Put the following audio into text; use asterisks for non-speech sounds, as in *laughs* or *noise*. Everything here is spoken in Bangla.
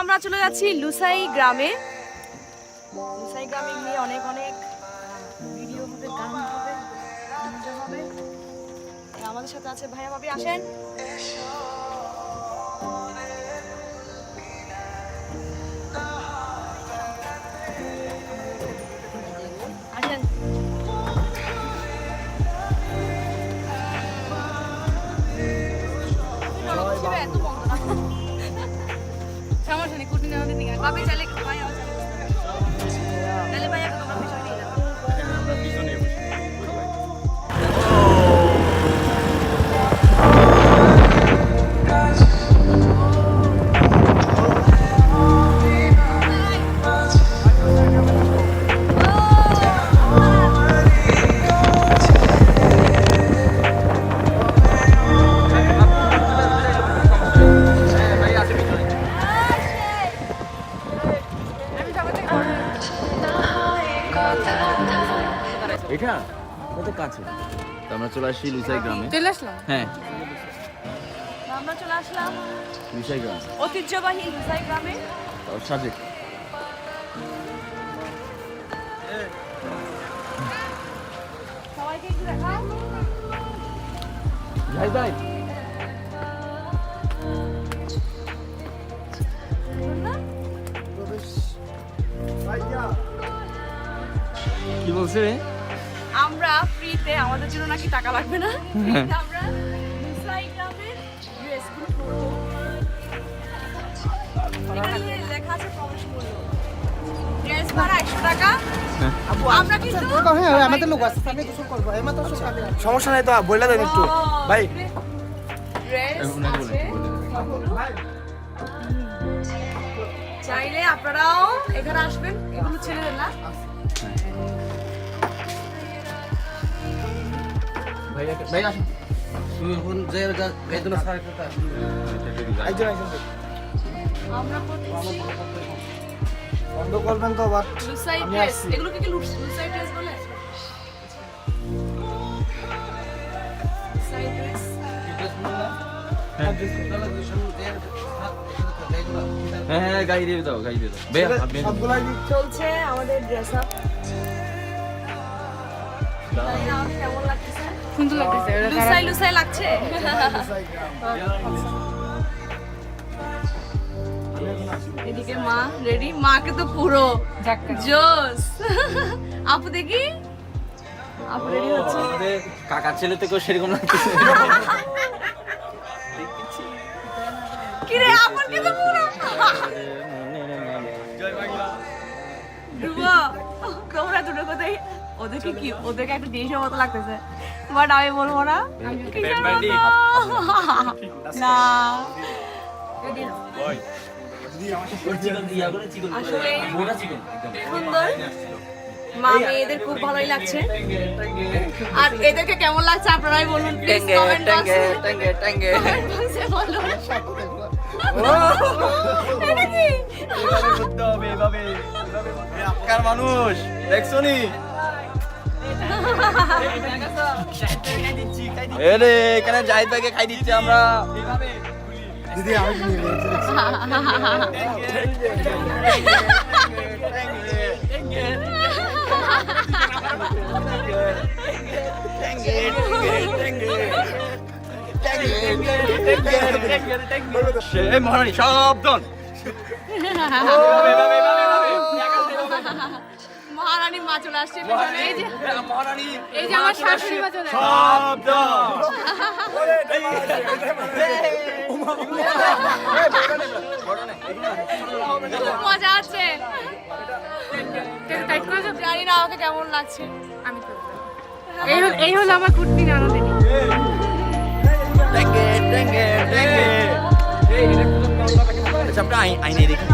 আমরা চলে যাচ্ছি লুসাই গ্রামে। লুসাই গ্রামে গিয়ে অনেক অনেক ভিডিও হবে, গান হবে আমাদের সাথে আছে ভাইয়া ভাবি, আসেন। সমস্যা এটা? কত কাছে। তো আমরা চলে আসছি লুসাই গ্রামে। চলে আসলাম? হ্যাঁ। আমরা চলে আসলাম লুসাই গ্রাম। ঐতিহ্যবাহী লুসাই গ্রামে। সাজেক। সবাইকে একটু দেখাও। ভাই ভাই। কি বলছে রে? আমরা ফ্রিতে আমাদের জন্য নাকি টাকা লাগবে না? আমরা ড্রেসগুলো পরবো এখানে লেখা আছে প্রবেশ মূল্য ড্রেস ভাড়া একশো টাকা। আমরা কিন্তু হ্যাঁ আমাদের লোক আছে আমি কিছু করব এমা তো সব আমি সমস্যা নাই তো বললে দেন একটু। ভাই। ড্রেস। চাইলে আপনারাও এখানে আসবেন এগুলো ছেড়ে না। ভাই ভাই তুমি এখন যে বেদনা সারা কথা একজন একজন আমরা বন্ধ করবেন তো আবার লুসাই ড্রেস এগুলো কি কি লুসাই ড্রেস বলে? লুসাই ড্রেস হ্যাঁ হ্যাঁ গাড়ি দিয়ে দাও গাড়ি দিয়ে দাও। ভাইয়া আপনি চলছে আমাদের ড্রেস আপ কেমন লাগতেছে সুন্দর লাগতেছে লুসাই লুসাই লাগছে। এদিকে মা রেডি মাকে তো পুরো। জোস। আপু দেখি? আপু রেডি হচ্ছে? কাকার ছেলে থেকেও সেরকম লাগতেছে কিরে আপন কিন্তু পুরো? ডুবো তোমরা দুটো কোথায় ওদেরকে কি ওদেরকে একটা জিনিসের মতো লাগতেছে। বাট আমি বলব না? না? সুন্দর। মা মেয়েদের খুব ভালোই লাগছে। আর এদেরকে কেমন লাগছে আপনারাই বলুন প্লিজ কমেন্ট বক্সে কমেন্ট বক্সে বলুন। এটা কি? কার মানুষ দেখছ নি? এরে এখানে জাহিদ ভাইকে খাই দিচ্ছি আমরা। দিদি আমি সে মহারানী সাবধান *laughs* মহারানী মা চলে আসছে এই যে মহারানী এই যে আমার শাশুড়ি মা চলে মজা আছে টাইট করে দাও। জানি না আমাকে কেমন লাগছে আমি। এই হল এই হলো আমার কুর্তি টেঙ্গে আচ্ছা আমরা আইনে দেখি